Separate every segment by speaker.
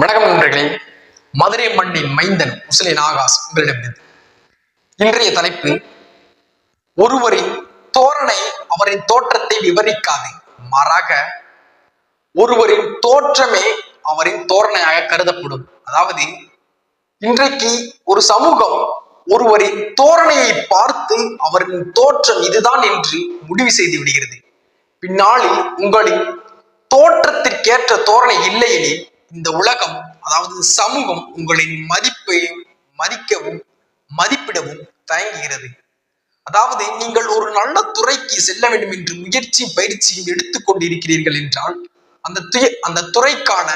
Speaker 1: வணக்கம் நண்பர்களே. மதுரை மண்ணின் மைந்தன் முசலி நாகாஸ் உங்களிடமிருந்து. இன்றைய தலைப்பு ஒருவரின் தோரணை அவரின் தோற்றத்தை விவரிக்காது. மாறாக ஒருவரின் தோற்றமே அவரின் தோரணையாக கருதப்படும். அதாவது இன்றைக்கு ஒரு சமூகம் ஒருவரின் தோரணையை பார்த்து அவரின் தோற்றம் இதுதான் என்று முடிவு செய்து விடுகிறது. பின்னாளில் உங்களின் தோற்றத்திற்கேற்ற தோரணை இல்லையெனில் இந்த உலகம் அதாவது சமூகம் உங்களின் மதிப்பையும் மதிக்கவும் மதிப்பிடவும் தயங்குகிறது. அதாவது நீங்கள் ஒரு நல்ல துறைக்கு செல்ல வேண்டும் என்று முயற்சி பயிற்சியும் எடுத்துக்கொண்டிருக்கிறீர்கள் என்றால் அந்த அந்த துறைக்கான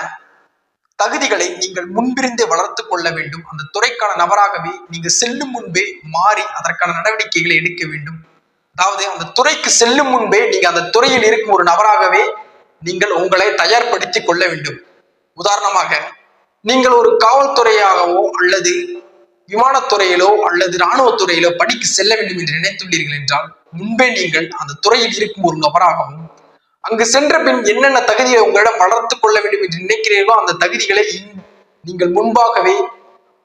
Speaker 1: தகுதிகளை நீங்கள் முன்பிருந்தே வளர்த்து கொள்ள வேண்டும். அந்த துறைக்கான நபராகவே நீங்கள் செல்லும் முன்பே மாறி அதற்கான நடவடிக்கைகளை எடுக்க வேண்டும். அதாவது அந்த துறைக்கு செல்லும் முன்பே நீங்க அந்த துறையில் இருக்கும் ஒரு நபராகவே நீங்கள் உங்களை தயார்படுத்திக் கொள்ள வேண்டும். உதாரணமாக நீங்கள் ஒரு காவல்துறையாகவோ அல்லது விமானத்துறையிலோ அல்லது இராணுவத்துறையிலோ படிக்க செல்ல வேண்டும் என்று நினைத்துள்ளீர்கள் என்றால் முன்பே நீங்கள் அந்த துறையில் இருக்கும் ஒரு நபராகவும் அங்கு சென்ற பின் என்னென்ன தகுதியை உங்களிடம் வளர்த்துக் கொள்ள வேண்டும் என்று நினைக்கிறீர்களோ அந்த தகுதிகளை நீங்கள் முன்பாகவே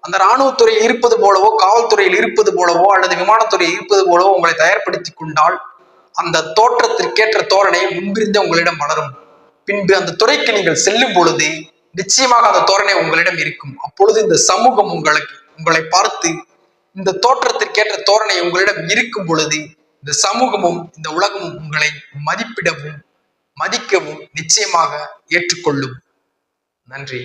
Speaker 1: அந்த இராணுவத்துறையில் இருப்பது போலவோ காவல்துறையில் இருப்பது போலவோ அல்லது விமானத்துறையில் இருப்பது போலவோ உங்களை தயார்படுத்திக் கொண்டால் அந்த தோற்றத்திற்கேற்ற தோரணை முன்பிருந்தே உங்களிடம் வளரும். பின்பு அந்த துறைக்கு நீங்கள் செல்லும் பொழுது நிச்சயமாக அந்த தோரணை உங்களிடம் இருக்கும். அப்பொழுது இந்த சமூகம் உங்களுக்கு உங்களை பார்த்து இந்த தோற்றத்திற்கேற்ற தோரணை உங்களிடம் இருக்கும் பொழுது இந்த சமூகமும் இந்த உலகமும் உங்களை மதிப்பிடவும் மதிக்கவும் நிச்சயமாக ஏற்றுக்கொள்ளும். நன்றி.